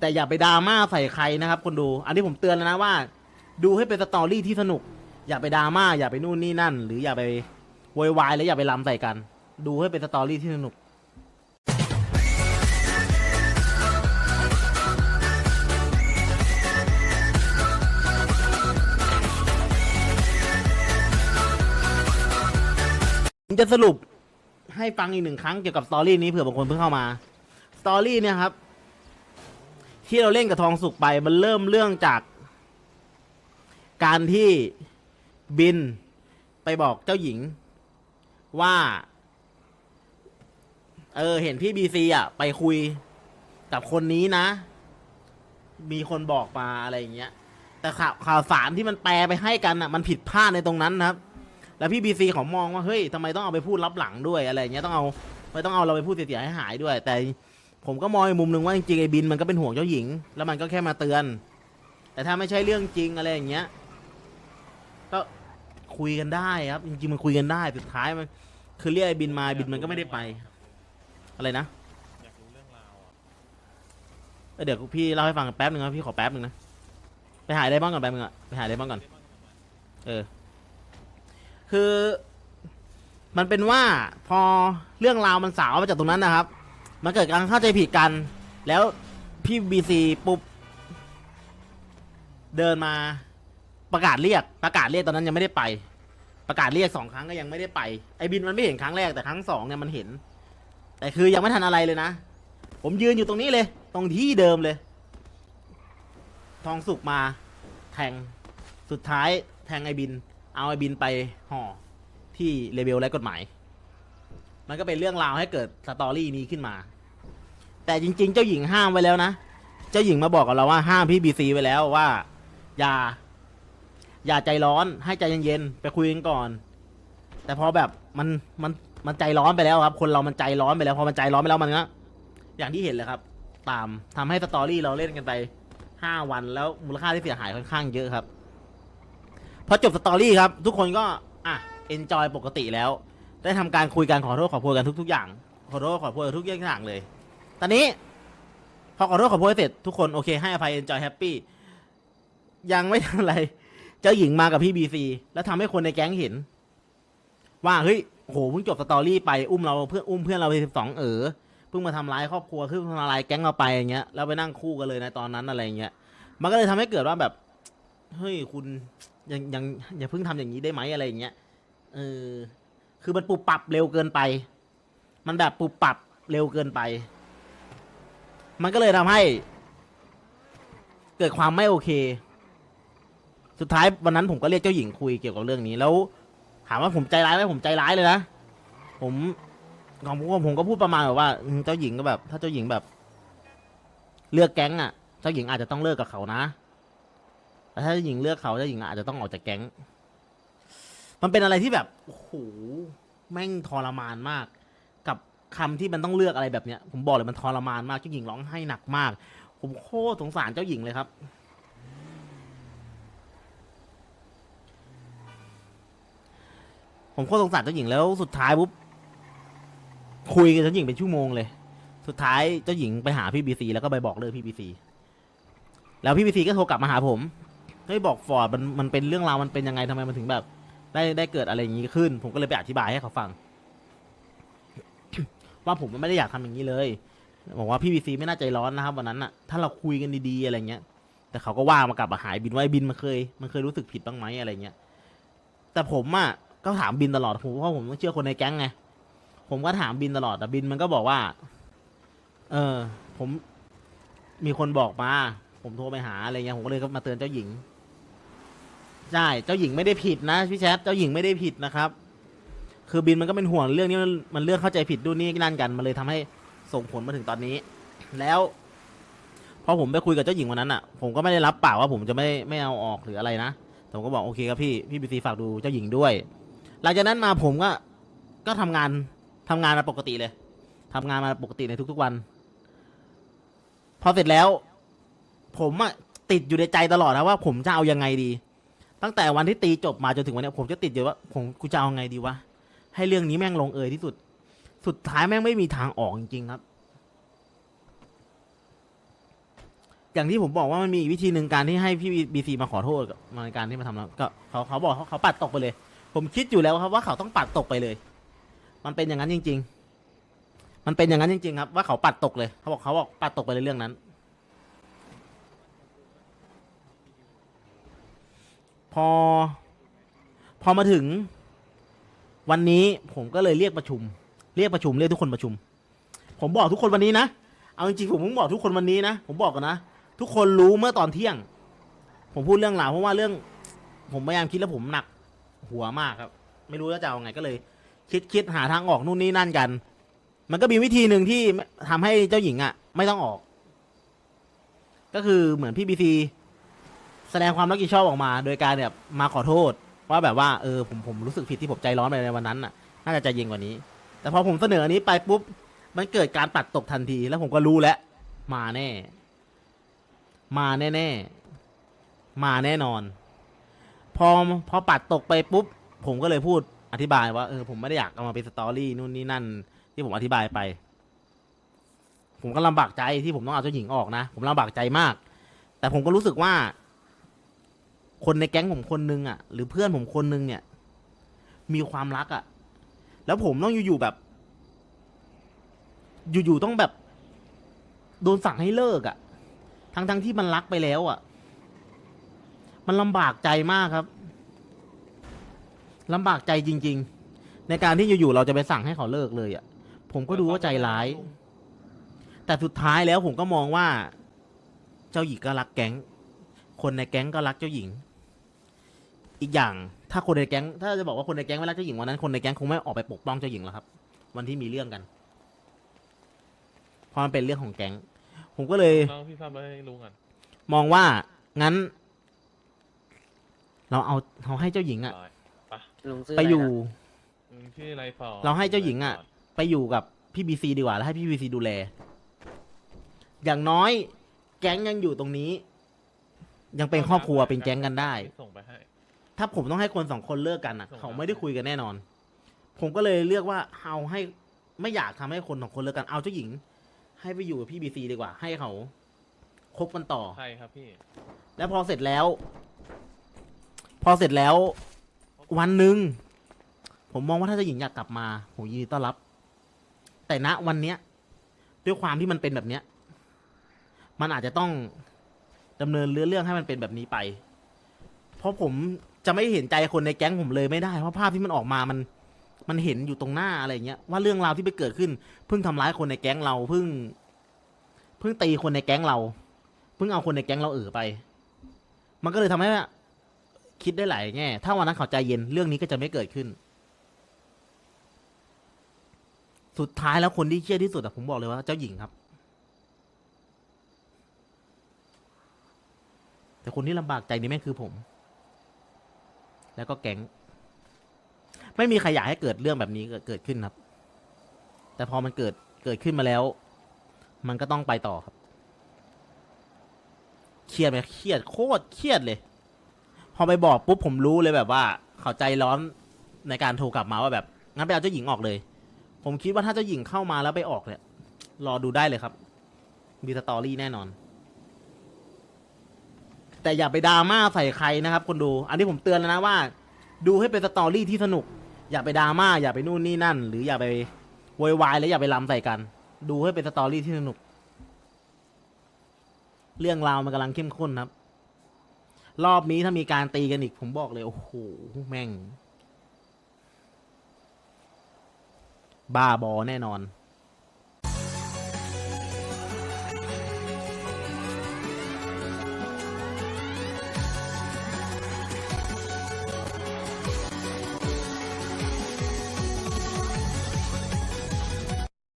แต่อย่าไปดราม่าใส่ใครนะครับ คนดู อันนี้ผมเตือนแล้วนะว่า ดูให้เป็นสตอรี่ที่สนุก อย่าไปดราม่าอย่าไปนู่นนี่นั่น หรืออย่าไปโวยวายแล้วอย่าไปลำใส่กัน ดูให้เป็นสตอรี่ที่สนุกผมจะสรุปให้ฟังอีกหนึ่งครั้งเกี่ยวกับสตอรี่นี้เผื่อบางคนเพิ่งเข้ามาสตอรี่เนี่ยครับ ที่เราเล่นกับทองสุกไปมันเริ่มเรื่องจาก การที่บินไปบอกเจ้าหญิง ว่า เออ เห็นพี่บีซีอะ ไปคุยกับคนนี้นะ มีคนบอกมาอะไรอย่างเงี้ย แต่ข่าวข่าวสารที่มันแปลไปให้กันอะ มันผิดพลาดในตรงนั้นนะครับ แล้วพี่บีซีเขามองว่าเฮ้ยทำไมต้องเอาไปพูดรับหลังด้วยอะไรอย่างเงี้ยต้องเอาไม่ต้องเอาเราไปพูดเสียหายหายด้วย แต่ ผมก็มองอีกมุมหนึ่งว่าจริงๆไอ้บินมันก็เป็นห่วงเจ้าหญิง แล้วมันก็แค่มาเตือน แต่ถ้าไม่ใช่เรื่องจริงอะไรอย่างเงี้ย ก็คุยกันได้ครับ จริงๆมันคุยกันได้สุดท้ายมันคือเรียกไอ้บินมาบินมันก็ไม่ได้ไป อะไรนะอยากรู้เรื่องราวอะเอ้ยเดี๋ยวพี่เล่าให้ฟังแป๊บหนึ่งนะพี่ขอแป๊บหนึ่งนะไปหายได้บ้างก่อนแป๊บนึงอะไปหายได้บ้างก่อน เออ คือ มันเป็นว่าพอเรื่องราวมันสาวมาจากตรงนั้นนะครับ มันเกิดการเข้าใจผิดกัน แล้วพี่บีซีปุ๊บ เดินมาประกาศเรียกประกาศเรียกตอนนั้นยังไม่ได้ไป ประกาศเรียกสองครั้งก็ยังไม่ได้ไปไอ้บินมันไม่เห็นครั้งแรกแต่ครั้งสองเนี่ยมันเห็น แต่คือยังไม่ทันอะไรเลยนะ ผมยืนอยู่ตรงนี้เลย ตรงที่เดิมเลย ทองสุกมาแทงสุดท้ายแทงไอ้บิน เอาไอ้บินไปห่อที่เลเวลและกฎหมาย มันก็เป็นเรื่องราวให้เกิดสตอรี่นี้ขึ้นมา แต่จริง ๆ เจ้าหญิงห้ามไว้แล้วนะ เจ้าหญิงมาบอกกับเราว่าห้ามพี่บีซีไว้แล้วว่า อย่า อย่าใจร้อนให้ใจเย็นๆไปคุยกันก่อน แต่พอแบบมันมันมันใจร้อนไปแล้วครับ คนเรามันใจร้อนไปแล้ว พอมันใจร้อนไปแล้วมันก็อย่างที่เห็นเลยครับ ตามทำให้สตอรี่เราเล่นกันไปห้าวันแล้วมูลค่าที่เสียหายค่อนข้างเยอะครับพอจบสตอรี่ครับ ทุกคนก็อะเอนจอยปกติแล้ว ได้ทำการคุยกันขอโทษขอโพยกันทุก ๆ อย่าง ขอโทษขอโพยทุกอย่างเลย ตอนนี้ พอขอโทษขอโพยเสร็จทุกคนโอเคให้อภัยเอนจอยแฮปปี้ยังไม่ทำอะไร เจ้าหญิงมากับพี่บีซีแล้วทำให้คนในแก๊งเห็น ว่าเฮ้ยโหเพิ่งจบสตอรี่ไปอุ้มเราเพื่อนอุ้มเพื่อนเราไปสิบสองเออเพิ่งมาทำร้ายครอบครัวเพิ่งมาทำร้ายแก๊งเราไปอย่างเงี้ยแล้วไปนั่งคู่กันเลยในตอนนั้นอะไรอย่างเงี้ยมันก็เลยทำให้เกิดว่าแบบ เฮ้ยคุณยังยังอย่าเพิ่งทำอย่างนี้ได้ไหมอะไรอย่างเงี้ยเออ คือมันปรับปรับเร็วเกินไป มันแบบปรับปรับเร็วเกินไป มันก็เลยทำให้ เกิดความไม่โอเค สุดท้ายวันนั้นผมก็เรียกเจ้าหญิงคุยเกี่ยวกับเรื่องนี้แล้ว ถามว่าผมใจร้ายไหมผมใจร้ายเลยนะผมของผมผมก็พูดประมาณแบบว่าอืมเจ้าหญิงก็แบบ ถ้าเจ้าหญิงแบบ เลือกแก๊งอะ เจ้าหญิงอาจจะต้องเลิกกับเขานะแต่ถ้าเจ้าหญิงเลือกเขาเจ้าหญิงอาจจะต้องออกจากแก๊ง มันเป็นอะไรที่แบบโอ้โหแม่งทรมานมาก กับคำที่มันต้องเลือกอะไรแบบเนี้ย ผมบอกเลยมันทรมานมากเจ้าหญิงร้องไห้หนักมาก ผมโคตรสงสารเจ้าหญิงเลยครับ ผมโคตรสงสารเจ้าหญิงแล้วสุดท้ายปุ๊บคุยกับเจ้าหญิงเป็นชั่วโมงเลย สุดท้ายเจ้าหญิงไปหาพี่บีซีแล้วก็ไปบอกเลิกพี่บีซีแล้วพี่บีซีก็โทรกลับมาหาผมเฮ้ยบอกฟอร์ดมันมันเป็นเรื่องราวมันเป็นยังไงทำไมมันถึงแบบ ได้ได้เกิดอะไรอย่างนี้ขึ้น ผมก็เลยไปอธิบายให้เขาฟัง ว่าผมไม่ได้อยากทำอย่างนี้เลยบอกว่าพี่บีซีไม่น่าใจร้อนนะครับวันนั้นอะถ้าเราคุยกันดีๆอะไรเงี้ย แต่เขาก็ว่ามากลับมาหายบินว่าไอ้บินมันเคย มันเคยรู้สึกผิดบ้างไหมอะไรเงี้ย แต่ผมอะก็ถามบินตลอดผมเพราะผมต้องเชื่อคนในแก๊งไงผมก็ถามบินตลอดแต่บินมันก็บอกว่า เออ ผมมีคนบอกมา ผมโทรไปหาอะไรเงี้ย ผมก็เลยก็มาเตือนเจ้าหญิง ใช่เจ้าหญิงไม่ได้ผิดนะพี่แชทเจ้าหญิงไม่ได้ผิดนะครับ คือบินมันก็เป็นห่วงเรื่องนี้มันมันเรื่องเข้าใจผิดดูนนี่นั่นกันมันเลยทำให้ส่งผลมาถึงตอนนี้ แล้วพอผมไปคุยกับเจ้าหญิงวันนั้นอะ ผมก็ไม่ได้รับปากว่าผมจะไม่ไม่เอาออกหรืออะไรนะผมก็บอกโอเคครับพี่พี่บีซีฝากดูเจ้าหญิงด้วย หลังจากนั้นมาผมก็ก็ทำงานทำงานมาปกติเลยทำงานมาปกติในทุกๆวัน พอเสร็จแล้ว ผมอะติดอยู่ในใจตลอดนะว่าผมจะเอายังไงดี ตั้งแต่วันที่ตีจบมาจนถึงวันเนี้ยผมจะติดอยู่ว่าผมกูจะเอาไงดีวะให้เรื่องนี้แม่งลงเอยที่สุด สุดท้ายแม่งไม่มีทางออกจริงๆครับ อย่างที่ผมบอกว่ามันมีอีกวิธีหนึ่งการที่ให้พี่บีซีมาขอโทษกับในการที่มาทำแล้วก็เขาเขาบอกเขาเขาปัดตกไปเลย ผมคิดอยู่แล้วครับว่าเขาต้องปัดตกไปเลย มันเป็นอย่างนั้นจริง ๆ มันเป็นอย่างนั้นจริง ๆ ครับ ว่าเขาปัดตกเลย เขาบอกเขาบอกปัดตกไปเลยเรื่องนั้น พอ พอมาถึง วันนี้ผมก็เลยเรียกประชุม เรียกประชุมเรียกทุกคนประชุม ผมบอกทุกคนวันนี้นะเอาจริงๆผมเพิ่งบอกทุกคนวันนี้นะผมบอกกันนะทุกคนรู้เมื่อตอนเที่ยง ผมพูดเรื่องราวเพราะว่าเรื่อง ผมพยายามคิดแล้วผมหนัก หัวมากครับ ไม่รู้จะเอาไงก็เลย คิดคิดหาทางออกนู่นนี่นั่นกัน มันก็มีวิธีหนึ่งที่ทำให้เจ้าหญิงอะ ไม่ต้องออก ก็คือเหมือนพี่บีซี ดงความรับผิดชอบออกมา โดยการแบบมาขอโทษ ว่าแบบว่าเออผมผมรู้สึกผิดที่ผมใจร้อนไปในวันนั้นน่ะน่าจะใจเย็นกว่านี้ แต่พอผมเสนออันนี้ไปปุ๊บมันเกิดการปัดตกทันที แล้วผมก็รู้แล้วมาแน่ มาแน่แน่มาแน่นอน พอพอปัดตกไปปุ๊บ ผมก็เลยพูดอธิบายว่าเออผมไม่ได้อยากเอามาเป็นสตอรี่นู่นนี่นั่น ที่ผมอธิบายไป ผมก็ลำบากใจที่ผมต้องเอาเจ้าหญิงออกนะ ผมลำบากใจมาก แต่ผมก็รู้สึกว่า คนในแก๊งผมคนนึงอะ หรือเพื่อนผมคนนึงเนี่ย มีความรักอะ แล้วผมต้องอยู่ๆแบบ อยู่ๆต้องแบบ โดนสั่งให้เลิกอะ ทั้งๆที่มันรักไปแล้วอะ มันลำบากใจมากครับลำบากใจจริง ๆ ในการที่อยู่ๆเราจะไปสั่งให้เขาเลิกเลยอะ ผมก็ดูว่าใจร้าย แต่สุดท้ายแล้วผมก็มองว่า เจ้าหญิงก็รักแก๊ง คนในแก๊งก็รักเจ้าหญิง อีกอย่าง ถ้าคนในแก๊ง ถ้าจะบอกว่าคนในแก๊งไม่รักเจ้าหญิงวันนั้นคนในแก๊งคงไม่ออกไปปกป้องเจ้าหญิงแล้วครับ วันที่มีเรื่องกันเพราะมันเป็นเรื่องของแก๊ง ผมก็เลยน้องพี่ฟ้ามาให้ลุงก่อนมองว่างั้น เราเอาเราให้เจ้าหญิงอะร้อยลุงซื้อไปอยู่ลุงชื่ออะไรฟอเราให้เจ้าหญิงอะ ไปอยู่กับพี่บีซีดีกว่าแล้วให้พี่บีซีดูแล อย่างน้อย แก๊งยังอยู่ตรงนี้ ยังเป็นครอบครัวเป็นแก๊งกันได้ ส่งไปให้ ถ้าผมต้องให้คนสองคนเลิกกันอะส่งมาเขาไม่ได้คุยกันแน่นอน ผมก็เลยเลือกว่าเอาให้ไม่อยากทำให้คนสองคนเลิกกันเอาเจ้าหญิง ให้ไปอยู่กับพี่บีซีดีกว่า ให้เขาคบกันต่อ ใครครับพี่แล้วพอเสร็จแล้ว พอเสร็จแล้ว วันหนึ่งผมมองว่าถ้าเจ้าหญิงอยากกลับมาผมยินดีต้อนรับ แต่ณวันเนี้ย ด้วยความที่มันเป็นแบบเนี้ย มันอาจจะต้อง ดำเนินเรื่องให้มันเป็นแบบนี้ไป เพราะผมจะไม่เห็นใจคนในแก๊งผมเลยไม่ได้ เพราะภาพที่มันออกมามันมันเห็นอยู่ตรงหน้าอะไรเงี้ยว่าเรื่องราวที่ไปเกิดขึ้นเพิ่งทำร้ายคนในแก๊งเราเพิ่ง เพิ่งตีคนในแก๊งเรา เพิ่งเอาคนในแก๊งเราเออไป มันก็เลยทำให้ว่าคิดได้หลายแง่ถ้าวันนั้นเขาใจเย็นเรื่องนี้ก็จะไม่เกิดขึ้น สุดท้ายแล้วคนที่เครียดที่สุดอะผมบอกเลยว่าเจ้าหญิงครับ แต่คนที่ลำบากใจนี่แม่งคือผม แล้วก็แก๊ง ไม่มีใครอยากให้เกิดเรื่องแบบนี้เกิดขึ้นครับ แต่พอมันเกิดเกิดขึ้นมาแล้ว มันก็ต้องไปต่อครับ เครียดไหมเครียดโคตรเครียดเลย พอไปบอกปุ๊บผมรู้เลยแบบว่า เขาใจร้อนในการโทรกลับมาว่าแบบงั้นไปเอาเจ้าหญิงออกเลย ผมคิดว่าถ้าเจ้าหญิงเข้ามาแล้วไปออกเนี่ยรอดูได้เลยครับ มีสตอรี่แน่นอน แต่อย่าไปดราม่าใส่ใครนะครับ คนดู อันนี้ผมเตือนแล้วนะว่า ดูให้เป็นสตอรี่ที่สนุก อย่าไปดราม่าอย่าไปนู่นนี่นั่น หรืออย่าไปโวยวายแล้วอย่าไปลำใส่กัน ดูให้เป็นสตอรี่ที่สนุก เรื่องราวมันกำลังเข้มข้นครับ รอบนี้ถ้ามีการตีกันอีก ผมบอกเลยโอ้โหแม่ง บ้าบอแน่นอน